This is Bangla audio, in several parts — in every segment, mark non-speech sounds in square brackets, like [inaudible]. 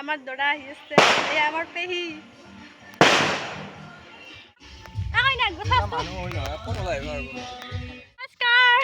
আমার দৌড়া এই আমার পেহী। নমস্কাৰ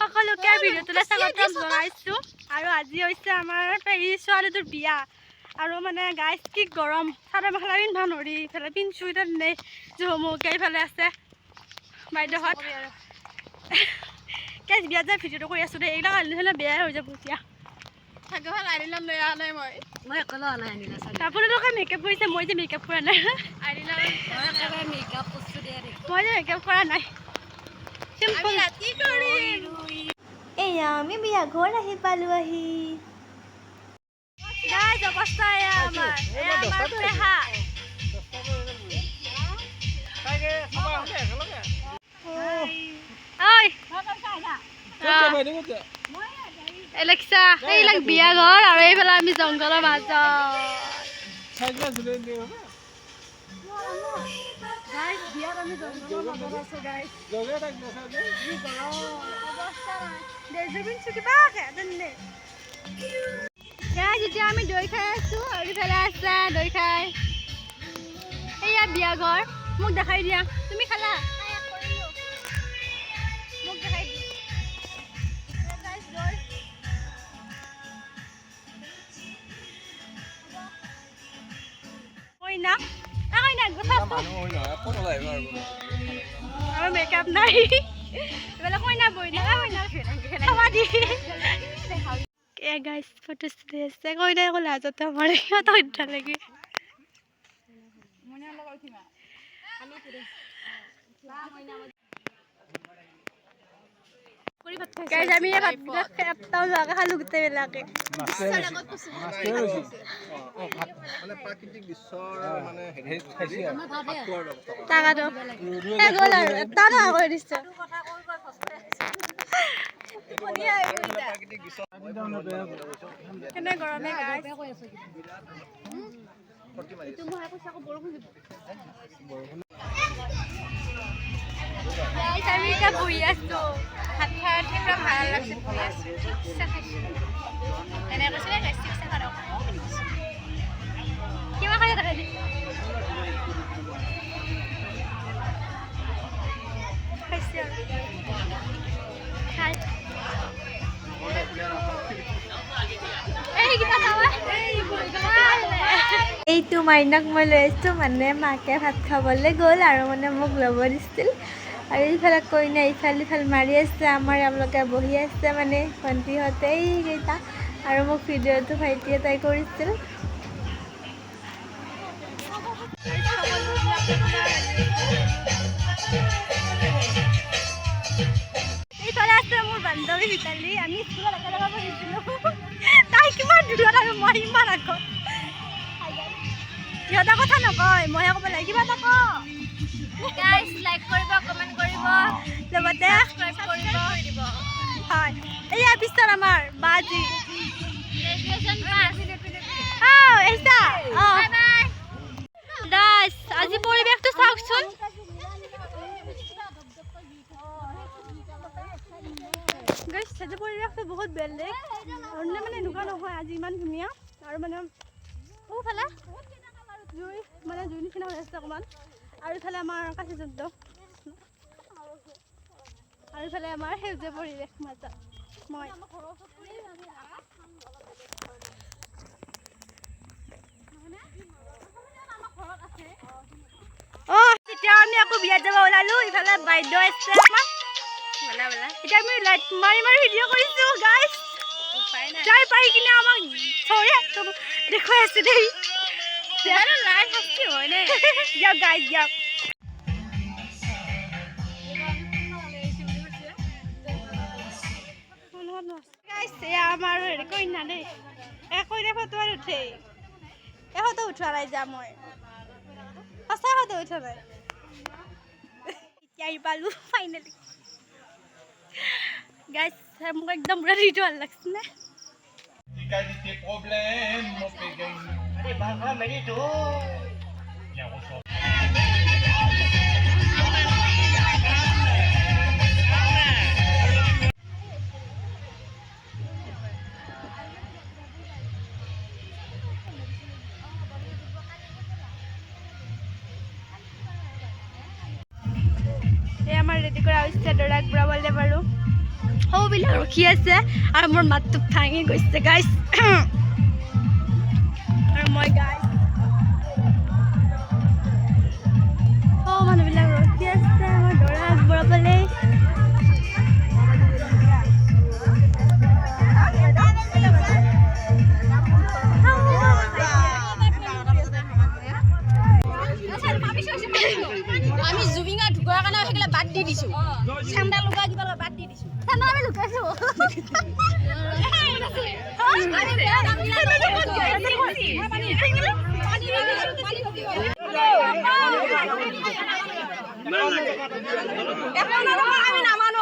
সকলোকে ভিডিঅ'টোলৈ স্বাগতম জনাইছোঁ। আৰু আজি হৈছে আমাৰ পেহী ছোৱালীটোৰ বিয়া। আৰু মানে গাইজ কি গৰম। চাদৰ মেখেলা পিন্ধবা নৰি ইফালে পিন্ধছোঁ এতিয়া নেই জহমুকে ইফালে আছে। বাইদেউহঁত। গাইজ [laughs] বিয়াত যায় ভিডিঅ'টো কৰি আছোঁ দেই এইবিলাক আনিলে বেয়াই হৈ যাব এতিয়া। থাকে ভালো আনি লৈ অহা নাই মই। মই অকলে অনা আনিলা চাগে আপোনালোকে মেকআপ কৰিছে মই যে মেকআপ কৰা নাই। মই মেকআপ বস্তু দিয়ে দেই মই যে মেকআপ কৰা নাই। চিম্পল ৰাতি কৰিম। এয়া আমি বিয়া ঘৰ আহি পালো আহি। গাইজ অৱস্থা এয়া আমাৰ। এয়া আমাৰ পেহা। ঐ এলেক্সা এইবিলাক বিয়া ঘৰ আৰু এইফালে আমি জংঘলৰ মাজত গাইজ বিয়াত আমি জংঘলৰ মাজত আছো গাইজ ডেজবিন চুকিবাকে তেনে গাইজ এতিয়া আমি দৈ খাই আছো আৰু ইফালে আছে দৈ খাই এইয়া বিয়া ঘৰ মোক দেখাই দিয়া তুমি খালা কইনা এ কইনা কথা মানুহ হয় নহয় ক'ত কই না মেকআপ নাই। এইবিলাক কইনা বইনা কইনা খাবা দি। এ গাইছ ফটো চুটি আছে। কইনাই আকৌ লাজতে মাৰে সিহঁতক ইচ্ছা লাগে। গাইজ আমি এই ভাতবিলাক এটাও যোৱাকৈ খালোঁ গোটেইবিলাকে মানে দৃশ্যৰ মানে। টাকাটো এই গ'ল আৰু। এটা নহয় কৰি দিছে। কেনে গৰমে গাইজ গাইজ আমি এতিয়া বহি আছোঁ। উঠি পুৰা ভালো লাগছে বহি আছোঁ। এইটো মাইনাক মই লৈ আহিছোঁ মানে মাকে ভাত খাবলৈ গ'ল আৰু মানে মোক ল'ব দিছিল। আৰু ইফালে কইনা ইফাল ইফাল মাৰি আছে, আমাৰ এওঁলোকে বহি আছে মানে ভণ্টিহঁতে এইকেইটা আৰু মোক ভিডিঅ'টো ভাইটি এটাই কৰিছিল। এইফালে আছে মোৰ বান্ধৱী আমি তাই কিমান আৰু মই কথা নকয় ক'ব লাগে কিবা গাইজ লাইক কৰিব কমেণ্ট কৰিব লগতে হয়। এয়া পিছত আমাৰ বাজি। অঁ দাস আজি পৰিৱেশটো চাওকচোন। গাইছ আজি পৰিৱেশটো বহুত বেলেগ। অন্য মানে এনেকুৱা নহয় আজি ইমান ধুনীয়া। আৰু মানে সোঁফালে জুই মানে জুই নিচিনা হৈ আছে অকণমান। আৰু ইফালে আমাৰ কাশী যন্ত্ৰ আৰু ইফালে আমাৰ সেউজীয়া পৰিৱেশ মাজত। মই অঁ তেতিয়া আমি আকৌ বিয়াত যাব ওলালো। ইফালে বাইদেউ আছে আমাৰ। এতিয়া আমি লাইট মাৰি মাৰি ভিডিঅ' কৰিছো গাইছ যাই পাই কিনে আমাক চৰি একদম দেখুৱাই আছে দেই। লাইট শাস্তি হয় নে দিয়ক গাইছ দিয়ক গাইছ এয়া আমাৰ হেৰি কইনা দেই এ কইনা ফটো আৰু উঠে? এ ফটো উঠোৱা নাই যা মই। সঁচা ফটো উঠোৱা নাই এতিয়া আহি পালো ফাইনেলি Guys, মোক একদম পুৰা นี่บางครั้งไม่ได้ดูอย่าโกรธ ৰেডি কৰা হৈছে, দৰাক বুঢ়াবলৈ বাৰু। সৌবিলাক ৰখি আছে আৰু মোৰ মাতটো ভাঙি গৈছে গাইছ আমি জুবিঙা ঢুকোৱাৰ কাৰণে সেইগিলা বাদ দি দিছো। ঠাণ্ডা লগা কিবা বাদ দি দিছো। আমি লুকাইছো। আমি নামানো